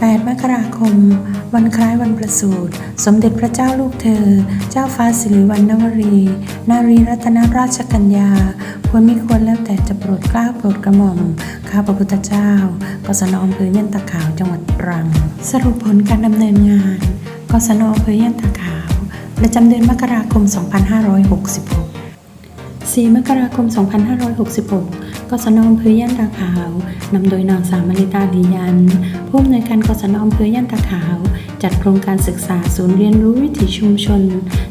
8 มกราคม วันคล้ายวันประสูติสมเด็จพระเจ้าลูกเธอ เจ้าฟ้าสิริวัณณวรี นารีรัตนราชกัญญา ควรไม่ควรแล้วแต่จะโปรดเกล้าโปรดกระหม่อม ข้าพระพุทธเจ้ากศนอำเภอยันตะขาวจังหวัดตรัง สรุปผลการดำเนินงานกศนอำเภอยันตะขาวประจำเดือนมกราคม 2566 4 มกราคม 2566 กศนอำเภอย่านตาขาว นำโดยนางสาวมณิตาลียัน ผู้อำนวยการกศนอำเภอย่านตาขาว จัดโครงการศึกษาศูนย์เรียนรู้วิถีชุมชน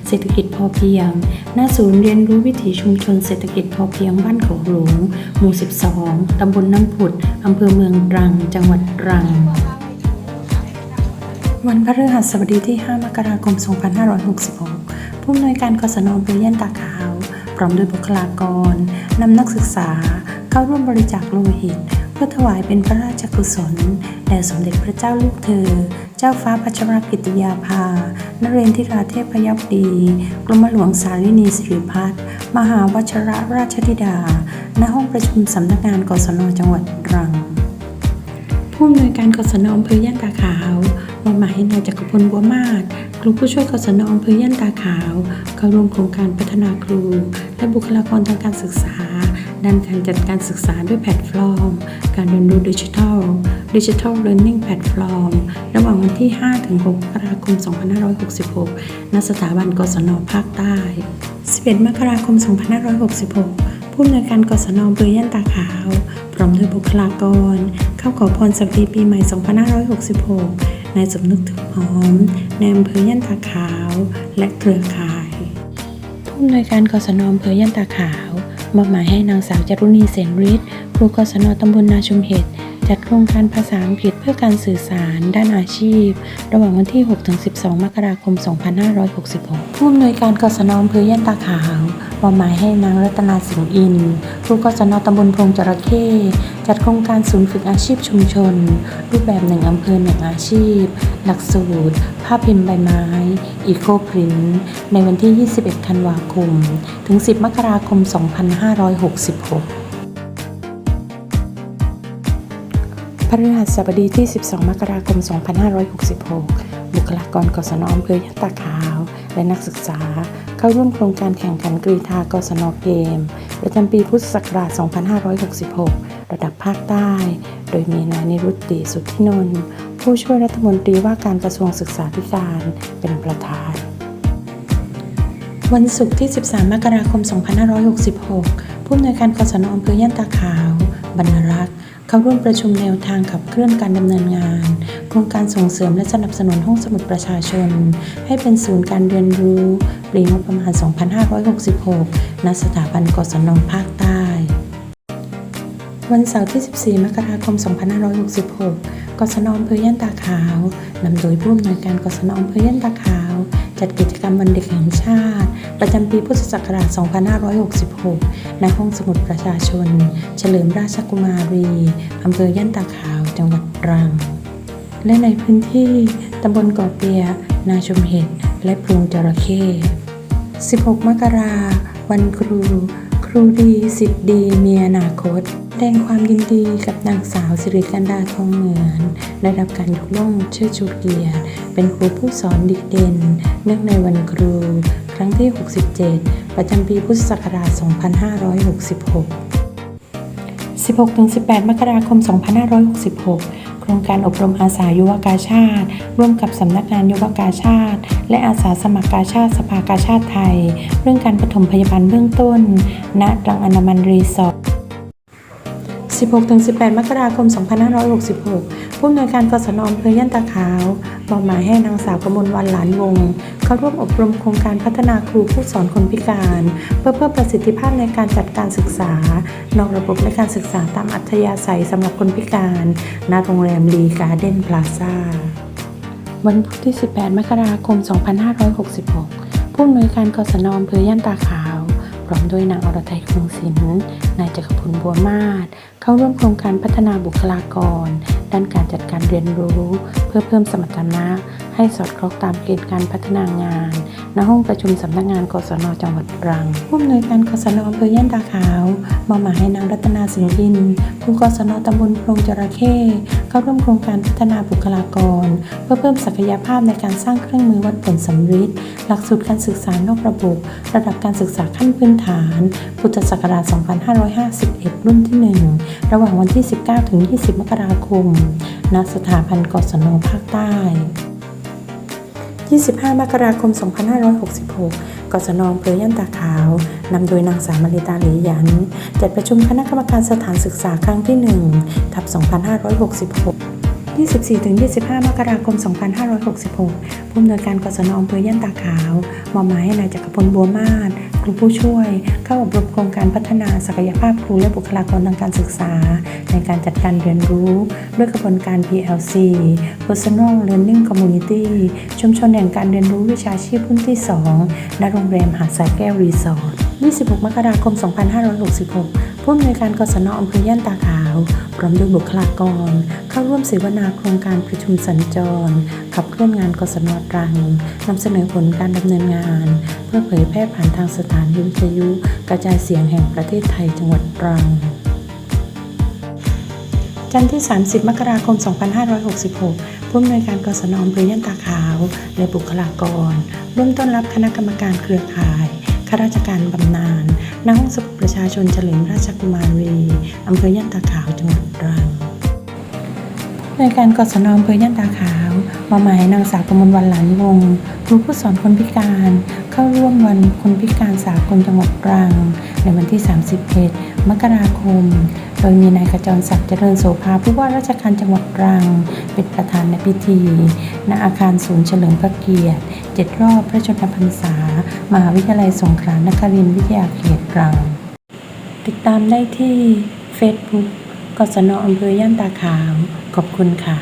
เศรษฐกิจพอเพียง หน้าศูนย์เรียนรู้วิถีชุมชนเศรษฐกิจพอเพียงบ้านเขาหลวงหมู่ 12 ตำบลน้ำผุด อำเภอเมืองตรัง จังหวัดตรังวันพฤหัสบดีที่ 5 มกราคม 2566 ผู้อำนวยการกศนอำเภอย่านตาขาว พร้อมด้วยบุคลากร นำนักศึกษา เข้าร่วมบริจาคโลหิต เพื่อถวายเป็นพระราชกุศลแด่สมเด็จพระเจ้าลูกเธอ เจ้าฟ้าพัชรกิติยาภานเรนทิราเทพยบดี กรมหลวงสารินีสิริพัฒน์มหาวชรราชธิดา ณ ห้องประชุมสำนักงานกศนจังหวัดตรัง ผู้อำนวยการกศนอำเภอย่านตาขาวมอบหมายให้นายจักรพลบัวมาศครูผู้ช่วยกศนอำเภอย่านตาขาว เข้าร่วมโครงการพัฒนาครู และบุคลากรทางการศึกษา ด้านการจัดการศึกษาด้วยแพลตฟอร์ม การเรียนรู้ดิจิทัลดิจิทัลเรียนนิ่งแพลตฟอร์ม ระหว่างวันที่5ถึง6มกราคม 2566 ณ สถาบันกศนภาคใต้ 11 มกราคม 2566 ผู้อำนวยการกศนอำเภอย่านตาขาว พร้อมด้วยบุคลากร เข้าขอพรสวัสดีปีใหม่ 2566 นายสมนึกถึกหอมในอำเภอย่านตาขาว และเครือข่าย ผู้อำนวยการกศนอำเภอย่านตาขาว มอบหมายให้นางสาวจารุณีเสนฤทธิ์ครูกศนตำบลนาชุมเหตุ จัดโครงการภาษาอังกฤษเพื่อการสื่อสารด้านอาชีพ ระหว่างวันที่ 6-12 มกราคม 2566 ผู้อำนวยการกศนอำเภอย่านตาขาวมอบหมายให้นางรัตนาสิงห์อินทร์ครูกศนตำบลพงจระเข้จัดโครงการศูนย์ฝึกอาชีพชุมชน รูปแบบหนึ่งอำเภอหนึ่งอาชีพ หลักสูตร ภาพพิมพ์ใบไม้อีโคพรินในวันที่ 21 ธันวาคม ถึง 10 มกราคม 2566 พฤหัสบดีที่ 12 มกราคม 2566 บุคลากรกศนอำเภอยะตาขาว และนักศึกษา เข้าร่วมโครงการแข่งขันกรีธากศนเกม ประจำปีพุทธศักราช 2566 ระดับภาคใต้ โดยมีนายนิรุตติสุทธินนท์ผู้ช่วยรัฐมนตรีว่าการกระทรวงศึกษาธิการเป็นประธาน วันศุกร์ที่ 13 มกราคม 2566 ผู้อำนวยการกศนอำเภอย่านตาขาว บรรณรักษ์ เข้าร่วมประชุมแนวทางขับเคลื่อนการดำเนินงาน โครงการส่งเสริมและสนับสนุนห้องสมุดประชาชน ให้เป็นศูนย์การเรียนรู้ปีงบประมาณ 2566 ณ สถาบันกศนภาคใต้ วันเสาร์ที่ 14 มกราคม 2566 กศนอำเภอย่านตาขาว นำโดยผู้อำนวยการกศนอำเภอย่านตาขาว จัดกิจกรรมวันเด็กแห่งชาติ ประจำปีพุทธศักราช 2566 ณ ห้องสมุดประชาชน เฉลิมราชกุมารีอำเภอย่านตาขาว จังหวัดตรัง และในพื้นที่ตำบลก่อเปีย นาชมเห็ด และพรุงจระเข้ 16 มกราวันครู ครูดีสิทธิ์ดีมีอนาคตแสดงความยินดีกับนางสาวสิริกันดาทองเหมือนได้รับการยกย่องเชิดชูเกียรติเป็นครูผู้สอนดีเด่น เนื่องในวันครู ครั้งที่ 67 ประจำปีพุทธศักราช 2566 16-18 มกราคม 2566 รงการอบรมอาสายุวกาชาติ ร่วมกับสำนักงานยุวกาชาติ และอาสาสมัครกาชาติสภากาชาติไทย เรื่องการปฐมพยาบาลเบื้องต้น ณรังอนามันรีสอร์ท 16-18 มกราคม 2566 ผู้อำนวยการกศนอำเภอย่านตาขาวมอบหมายให้นางสาวกมลวันหลานวง เข้าร่วมอบรมโครงการพัฒนาครูผู้สอนคนพิการ เพื่อเพิ่มประสิทธิภาพในการจัดการศึกษา นอกระบบและการศึกษาตามอัธยาศัยสำหรับคนพิการณโรงแรมลีการ์เด้นพลาซ่า วันพุธที่ 18 มกราคม 2566 ผู้อำนวยการกศนอำเภอย่านตาขาว ร้อมด้วยนางอรไทยคงศิลป์นายจักรพลบัวมาศเข้าร่วมโครงการพัฒนาบุคลากร ด้านการจัดการเรียนรู้ เพื่อเพิ่มสมรรถนะ ให้สอดคล้องตามเกณฑ์การพัฒนางาน ณ ห้องประชุมสำนักงานกศนจังหวัดตรัง ผู้อำนวยการกศนอำเภอย่านตาขาวมอบหมายให้นางรัตนาสิงห์อิน ผู้กศนตำบลโพรงจระเข้เข้าร่วมโครงการพัฒนาบุคลากร เพื่อเพิ่มศักยภาพในการสร้างเครื่องมือวัดผลสำริดหลักสูตรการศึกษานอกระบบ ระดับการศึกษาขั้นพื้นฐาน พุทธศักราช 2551 รุ่นที่ 1 ระหว่างวันที่ 19 ถึง 20 มกราคมณสถาบันกศนภาคใต้ 25 มกราคม 2566 กศนองเพอยันตาขาว นำโดยนางสาวมาริตาหลียัน จัดประชุมคณะกรรมการสถานศึกษาครั้งที่ 1 ทับ 2566 24-25 มกราคม 2566 ผู้อำนวยการกศนอำเภอย่านตาขาว มอบหมายให้นายจักรพลบัวมาศครูผู้ช่วย เข้าอบรมโครงการพัฒนาศักยภาพครูและบุคลากรทางการศึกษา ในการจัดการเรียนรู้ ด้วยกระบวนการ PLC Personal Learning Community ชุมชนแห่งการเรียนรู้วิชาชีพรุ่นที่ 2ณโรงแรมหาดสายแก้วรีสอร์ท26 มกราคม 2566 ผู้อำนวยการกศนอำเภอย่านตาขาว พร้อมด้วยบุคลากร เข้าร่วมเสวนาโครงการประชุมสัญจร ขับเคลื่อนงานกศนตรังนำเสนอผลการดำเนินงาน เพื่อเผยแพร่ผ่านทางสถานีวิทยุ กระจายเสียงแห่งประเทศไทยจังหวัดตรังจันทร์ที่ 30 มกราคม 2566 ผู้อำนวยการกศนอำเภอย่านตาขาว และบุคลากรร่วมต้อนรับคณะกรรมการเครือข่าย ข้าราชการบำนาญ ณห้องสมุดประชาชนเฉลิมราชกุมารีอำเภอย่านตาขาวจังหวัดตรังในการกศนอำเภอย่านตาขาวมอบหมายนางสาวกมลวันหลานวงครูผู้สอนคนพิการ เข้าร่วมวันคนพิการสากลจังหวัดตรัง ในวันที่ 31 มกราคม โดยมีนายขจรศักดิ์เจริญโสภาผู้ว่าราชการจังหวัดตรัง เป็นประธานในพิธี ณอาคารศูนย์เฉลิมพระเกียรติ7 รอบพระชนมพรรษา มหาวิทยาลัยสงขลานครินทร์วิทยาเขตตรัง ติดตามได้ที่ Facebook กศนอำเภอย่านตาขาว ขอบคุณค่ะ